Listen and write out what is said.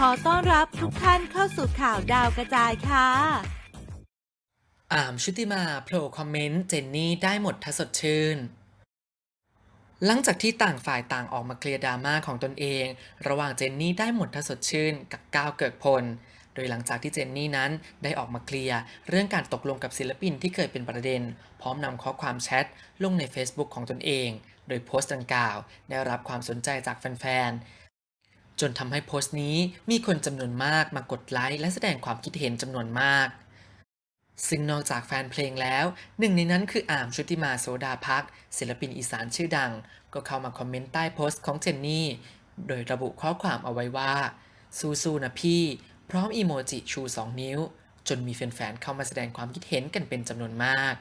ขอต้อนรับทุกท่านเข้าสู่ข่าวดาวกระจายค่ะ อามชุติมาโผล่คอมเมนต์เจนนี่ได้หมดถ้าสดชื่น หลังจากที่ต่างฝ่ายต่างออกมาเคลียร์ดราม่าของตนเอง ระหว่างเจนนี่ได้หมดถ้าสดชื่นกับก้าวเกิกพลโดยหลังจากที่เจนนี่นั้นได้ออกมาเคลียร์เรื่องการตกลงกับศิลปินที่เคยเป็นประเด็น พร้อมนำข้อความแชทลงใน Facebook ของตนเอง โดยโพสต์ดังกล่าว ได้รับความสนใจจากแฟนๆ จนทำให้โพสต์นี้มีคนจำนวนมากมากดไลค์และแสดงความคิดเห็นจำนวนมาก ซึ่งนอกจากแฟนเพลงแล้ว หนึ่งในนั้นคืออามชุติมาโซดาพักศิลปินอีสานชื่อดัง ก็เข้ามาคอมเมนต์ใต้โพสต์ของเจนนี่ โดยระบุข้อความเอาไว้ว่า สู้ๆนะพี่ พร้อมอีโมจิชู 2 นิ้ว จนมีแฟนๆเข้ามาแสดงความคิดเห็นกันเป็นจำนวนมาก